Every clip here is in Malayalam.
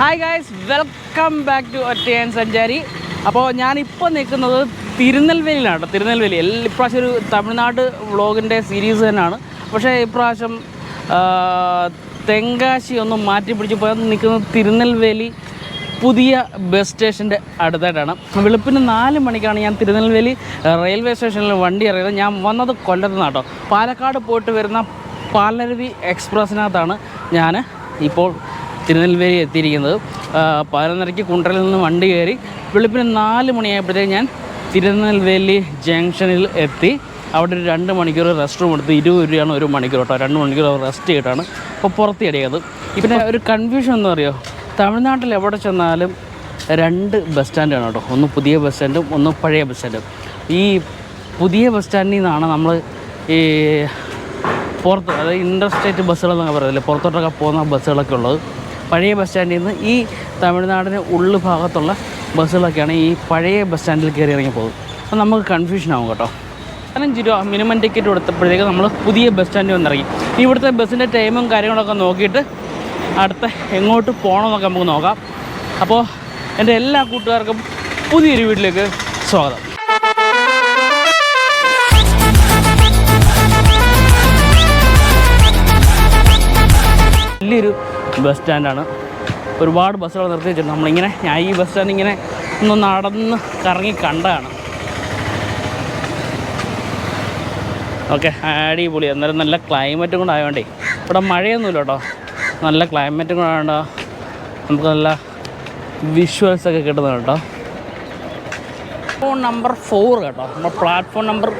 Hi guys welcome back to Ottayan Sanchari അപ്പോൾ ഞാനിപ്പോൾ നിൽക്കുന്നത് തിരുനെൽവേലിയിലാണ് തിരുനെൽവേലി. എല്ലാ ഇപ്രാവശ്യം ഒരു തമിഴ്നാട് വ്ളോഗിന്റെ സീരീസ് തന്നെയാണ്. പക്ഷേ ഇപ്രാവശ്യം തെങ്കാശി ഒന്ന് മാറ്റി പിടിച്ച് പോയാൽ നിൽക്കുന്നത് തിരുനെൽവേലി പുതിയ ബസ് സ്റ്റേഷന്റെ അടുത്തായിട്ടാണ്. വെളുപ്പിന് നാല് മണിക്കാണ് ഞാൻ തിരുനെൽവേലി റെയിൽവേ സ്റ്റേഷനിൽ വണ്ടി ഇറങ്ങിയത്. ഞാൻ വന്നത് കൊല്ലത്ത് നിന്നാട്ടോ പാലക്കാട് പോയിട്ട് വരുന്ന പാലരുവി എക്സ്പ്രസ്സിനകത്താണ് ഞാൻ ഇപ്പോൾ തിരുനെൽവേലി എത്തിയിരിക്കുന്നത്. പതിനൊന്നരയ്ക്ക് കുണ്ടറിൽ നിന്ന് വണ്ടി കയറി വെളുപ്പിന് നാല് മണിയായപ്പോഴത്തേക്ക് ഞാൻ തിരുനെൽവേലി ജംഗ്ഷനിൽ എത്തി. അവിടെ ഒരു രണ്ട് മണിക്കൂർ റെസ്റ്റ് റൂം എടുത്ത് ഇരുപത് രൂപയാണ് ഒരു മണിക്കൂർ കേട്ടോ. രണ്ട് മണിക്കൂർ റെസ്റ്റ് ചെയ്തിട്ടാണ് ഇപ്പോൾ പുറത്ത് അടിയത് പിന്നെ ഒരു കൺഫ്യൂഷൻ എന്ന് പറയുമോ തമിഴ്നാട്ടിൽ എവിടെ ചെന്നാലും രണ്ട് ബസ് സ്റ്റാൻഡാണ് കേട്ടോ. ഒന്ന് പുതിയ ബസ് സ്റ്റാൻഡും ഒന്ന് പഴയ ബസ് സ്റ്റാൻഡും ഈ പുതിയ ബസ് സ്റ്റാൻഡിൽ നിന്നാണ് നമ്മൾ ഈ പുറത്ത് അതായത് ഇന്റർ സ്റ്റേറ്റ് ബസ്സുകളെന്നൊക്കെ പറയത്തില്ലേ പുറത്തോട്ടൊക്കെ പോകുന്ന ബസ്സുകളൊക്കെ ഉള്ളത്. പഴയ ബസ് സ്റ്റാൻഡിൽ നിന്ന് ഈ തമിഴ്നാടിന് ഉള്ളു ഭാഗത്തുള്ള ബസ്സുകളൊക്കെയാണ് ഈ പഴയ ബസ് സ്റ്റാൻഡിൽ കയറി ഇറങ്ങി പോകുന്നത്. അപ്പോൾ നമുക്ക് കൺഫ്യൂഷൻ ആവും കേട്ടോ. പതിനഞ്ച് രൂപ മിനിമം ടിക്കറ്റ് കൊടുത്തപ്പോഴത്തേക്ക് നമ്മൾ പുതിയ ബസ് സ്റ്റാൻഡിൽ വന്നിറങ്ങി. ഇനി ഇവിടുത്തെ ബസ്സിന്റെ ടൈമും കാര്യങ്ങളൊക്കെ നോക്കിയിട്ട് അടുത്ത എങ്ങോട്ട് പോകണമെന്നൊക്കെ നമുക്ക് നോക്കാം. അപ്പോൾ എന്റെ എല്ലാ കൂട്ടുകാർക്കും പുതിയൊരു വീട്ടിലേക്ക് സ്വാഗതം. വലിയൊരു ബസ് സ്റ്റാൻഡാണ്. ഒരുപാട് ബസ്സുകൾ നിർത്തി വെച്ചിട്ടുണ്ട്. നമ്മളിങ്ങനെ ഞാൻ ഈ ബസ് സ്റ്റാൻഡ് ഇങ്ങനെ ഒന്ന് നടന്ന് കറങ്ങി കണ്ടതാണ്. ഓക്കെ അടിപൊളി. അന്നേരം നല്ല ക്ലൈമറ്റും കൂടെ ആയതുകൊണ്ടേ ഇവിടെ മഴയൊന്നുമില്ല കേട്ടോ. നല്ല ക്ലൈമറ്റും കൂടെ ആയതുകൊണ്ട് നമുക്ക് നല്ല വിഷ്വൽസ് ഒക്കെ കിട്ടുന്നത് കേട്ടോ. പ്ലാറ്റ്ഫോം നമ്പർ ഫോർ കേട്ടോ. നമ്മൾ പ്ലാറ്റ്ഫോം നമ്പർ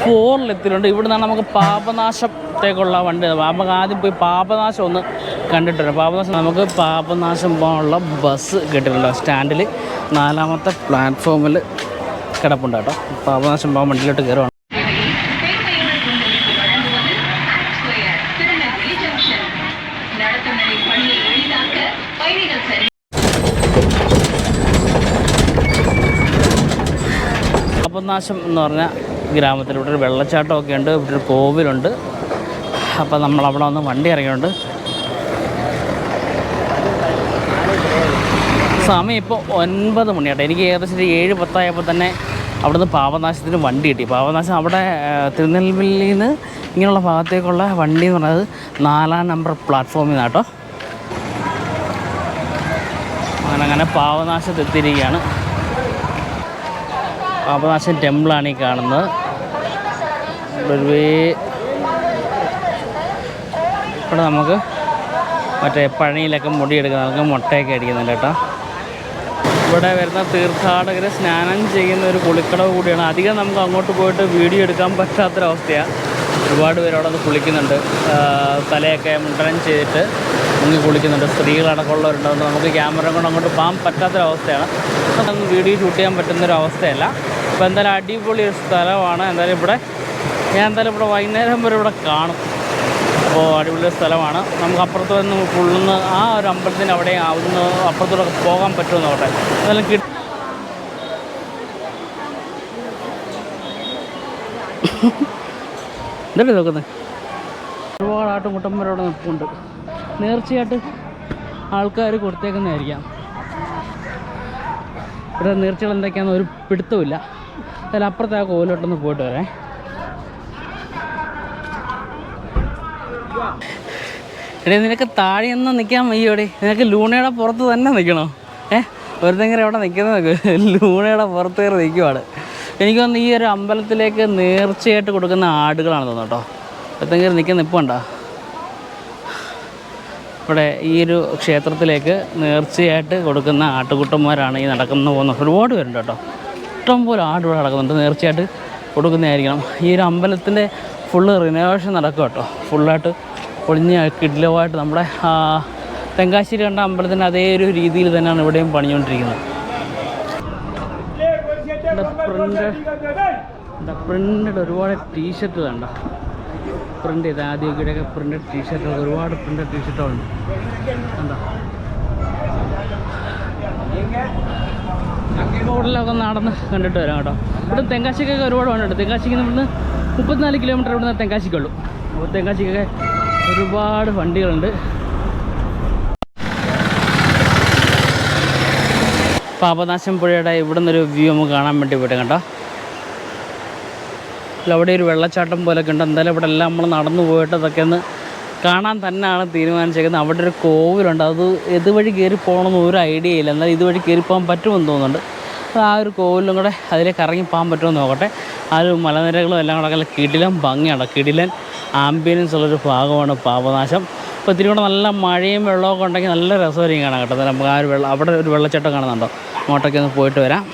ഫോറിൽ എത്തിയിട്ടുണ്ട് ഇവിടെ നിന്നാണ് നമുക്ക് പാപനാശത്തേക്കുള്ള വണ്ടി. നമുക്ക് ആദ്യം പോയി പാപനാശം ഒന്ന് കണ്ടിട്ടുണ്ട്. പാപനാശം നമുക്ക് പാപനാശം പോകാനുള്ള ബസ് കിട്ടിയിട്ടുണ്ട്. സ്റ്റാൻഡിൽ നാലാമത്തെ പ്ലാറ്റ്ഫോമിൽ കിടപ്പുണ്ട് കേട്ടോ. പാപനാശം പോകാൻ വണ്ടിയിലോട്ട് കയറുവാണ്. പാപനാശം എന്ന് പറഞ്ഞ ഗ്രാമത്തിൽ ഇവിടെ ഒരു വെള്ളച്ചാട്ടമൊക്കെ ഉണ്ട്. ഇവിടെ ഒരു കോവിലുണ്ട്. അപ്പോൾ നമ്മളവിടെ വന്ന് വണ്ടി ഇറങ്ങിയുണ്ട് സമയം ഇപ്പോൾ ഒൻപത് മണിയാട്ടെ. എനിക്ക് ഏകദേശം ഒരു ഏഴ് പത്തായപ്പോൾ തന്നെ അവിടുന്ന് പാപനാശത്തിന് വണ്ടി കിട്ടി. പാപനാശം അവിടെ തിരുനെൽവേലിയിൽ നിന്ന് ഇങ്ങനെയുള്ള ഭാഗത്തേക്കുള്ള വണ്ടി എന്ന് പറയുന്നത് നാലാം നമ്പർ പ്ലാറ്റ്ഫോമിൽ നിന്നാണ് കേട്ടോ. അങ്ങനെ അങ്ങനെ പാവനാശത്ത് എത്തിയിരിക്കുകയാണ്. പാപനാശൻ ടെമ്പിളാണ് ഈ കാണുന്നത്. ഇവിടെ നമുക്ക് മറ്റേ പഴനിയിലൊക്കെ മുടിയെടുക്കുന്ന നമുക്ക് മുട്ടയൊക്കെ അടിക്കുന്നുണ്ട് കേട്ടോ. ഇവിടെ വരുന്ന തീർത്ഥാടകർ സ്നാനം ചെയ്യുന്ന ഒരു കുളിക്കടവ് കൂടിയാണ്. അധികം നമുക്ക് അങ്ങോട്ട് പോയിട്ട് വീഡിയോ എടുക്കാൻ പറ്റാത്തൊരവസ്ഥയാണ് ഒരുപാട് പേര് അവിടെ കുളിക്കുന്നുണ്ട്. തലയൊക്കെ മുണ്ടനം ചെയ്തിട്ട് മുങ്ങി കുളിക്കുന്നുണ്ട്. സ്ത്രീകളടക്കമുള്ളവരുണ്ടാകുന്നത് നമുക്ക് ക്യാമറ കൊണ്ട് അങ്ങോട്ട് പോകാൻ പറ്റാത്തൊരവസ്ഥയാണ്. നമുക്ക് വീഡിയോ ഷൂട്ട് ചെയ്യാൻ പറ്റുന്നൊരു അവസ്ഥയല്ല അപ്പോൾ എന്തായാലും അടിപൊളി ഒരു സ്ഥലമാണ്. എന്തായാലും ഇവിടെ ഞാൻ എന്തായാലും ഇവിടെ വൈകുന്നേരം വരെ ഇവിടെ കാണും. അപ്പോൾ അടിപൊളി സ്ഥലമാണ്. നമുക്ക് അപ്പുറത്ത് നിന്ന് ഉള്ളുന്ന് ആ ഒരു അമ്പലത്തിന്റെ അവിടെ അവിടുന്ന് അപ്പുറത്തോടൊക്കെ പോകാൻ പറ്റുമെന്ന് അവിടെ അതെല്ലാം കിട്ടും എന്തല്ലേ നോക്കുന്നത്? ഒരുപാട് ആട്ടുമുട്ടന്മാരവിടെ നിൽപ്പുണ്ട്. നേർച്ചയായിട്ട് ആൾക്കാർ കൊടുത്തേക്കുന്നതായിരിക്കാം. ഇവിടെ നേർച്ചകൾ എന്തൊക്കെയാണെന്ന് ഒരു പിടുത്തമില്ല അതിൽ അപ്പുറത്തെ ആ പോയിട്ട് വരാം. എടേ നിനക്ക് താഴെയൊന്നും നിൽക്കാൻ വയ്യോടെ. നിനക്ക് ലൂണയുടെ പുറത്ത് തന്നെ നിൽക്കണോ? ഏ? ഒരുതെങ്കിലും എവിടെ നിൽക്കുന്നത് ലൂണയുടെ പുറത്ത് കയറി നിൽക്കുവാണ്. എനിക്ക് തോന്നുന്നു ഈ ഒരു അമ്പലത്തിലേക്ക് നേർച്ചയായിട്ട് കൊടുക്കുന്ന ആടുകളാണ് തോന്നുന്നു കേട്ടോ. ഒരുതെങ്കിലും നിൽക്കുന്ന നിൽപ്പുണ്ടോ ഇവിടെ ഈ ഒരു ക്ഷേത്രത്തിലേക്ക് നേർച്ചയായിട്ട് കൊടുക്കുന്ന ആട്ടുകുട്ടന്മാരാണ് ഈ നടക്കുന്ന പോകുന്ന ഒരുപാട് പേരുണ്ട് കേട്ടോ. ഇഷ്ടംപോലെ ആട് ഇവിടെ നടക്കുന്നുണ്ട്. നേർച്ചയായിട്ട് കൊടുക്കുന്നതായിരിക്കണം. ഈ ഒരു അമ്പലത്തിന്റെ ഫുള്ള് റിനോവേഷൻ നടക്കും കേട്ടോ. ഫുള്ളായിട്ട് പൊളിഞ്ഞ കിഡിലമായിട്ട് നമ്മുടെ തെങ്കാശ്ശേരി കണ്ട അമ്പലത്തിന്റെ അതേ ഒരു രീതിയിൽ തന്നെയാണ് ഇവിടെയും പണിഞ്ഞുകൊണ്ടിരിക്കുന്നത്. പ്രിന്റ് പ്രിന്റഡ് ഒരുപാട് ടീഷർട്ട് കണ്ട? പ്രിന്റ് ചെയ്ത് ആദ്യമൊക്കെ പ്രിന്റഡ് ടീഷർട്ടുകൾ ഒരുപാട് പ്രിന്റഡ് ടീഷർട്ടുകളുണ്ട് കണ്ടോ? റോഡിലൊക്കെ നടന്ന് കണ്ടിട്ട് വരാം കേട്ടോ. ഇവിടെ തെങ്കാശിക്കൊക്കെ ഒരുപാട് വണ്ടിയുണ്ട് തെങ്കാശിക്ക് ഇവിടുന്ന് മുപ്പത്തിനാല് കിലോമീറ്റർ ഇവിടുന്ന് തെങ്കാശിക്കുള്ളൂ അപ്പോൾ തെങ്കാശിക്കൊക്കെ ഒരുപാട് വണ്ടികളുണ്ട്. പാപനാശം പുഴയുടെ ഇവിടെ നിന്നൊരു വ്യൂ നമുക്ക് കാണാൻ വേണ്ടി പോയിട്ട് കേട്ടോ അല്ല അവിടെ ഒരു വെള്ളച്ചാട്ടം പോലൊക്കെ ഉണ്ട്. എന്തായാലും ഇവിടെ എല്ലാം നമ്മൾ നടന്നു പോയിട്ട് അതൊക്കെ ഒന്ന് കാണാൻ തന്നെയാണ് തീരുമാനിച്ചേക്കുന്നത്. അവിടെ ഒരു കോവിലുണ്ട്. അത് ഇതുവഴി കയറി പോകണമെന്ന് ഒരു ഐഡിയ ഇല്ല. എന്നാൽ ഇതുവഴി കയറി പോകാൻ പറ്റുമെന്ന് തോന്നുന്നുണ്ട്. ആ ഒരു കോവിലും കൂടെ അതിലേക്ക് ഇറങ്ങി പോകാൻ പറ്റുമെന്ന് നോക്കട്ടെ. ആ ഒരു മലനിരകളും എല്ലാം കൂടെ കിടിലൻ ഭംഗിയാണ്. കിടിലൻ ആംബിയൻസ് ഉള്ളൊരു ഭാഗമാണ് പാപനാശം. അപ്പോൾ ഇത്തിരി കൂടെ നല്ല മഴയും വെള്ളമൊക്കെ ഉണ്ടെങ്കിൽ നല്ല രസമായിരിക്കും കാണാൻ കേട്ടോ. നമുക്ക് ആ ഒരു വെള്ളം അവിടെ ഒരു വെള്ളച്ചാട്ടം കാണുന്നുണ്ടോ? അങ്ങോട്ടൊക്കെ ഒന്ന് പോയിട്ട് വരാം.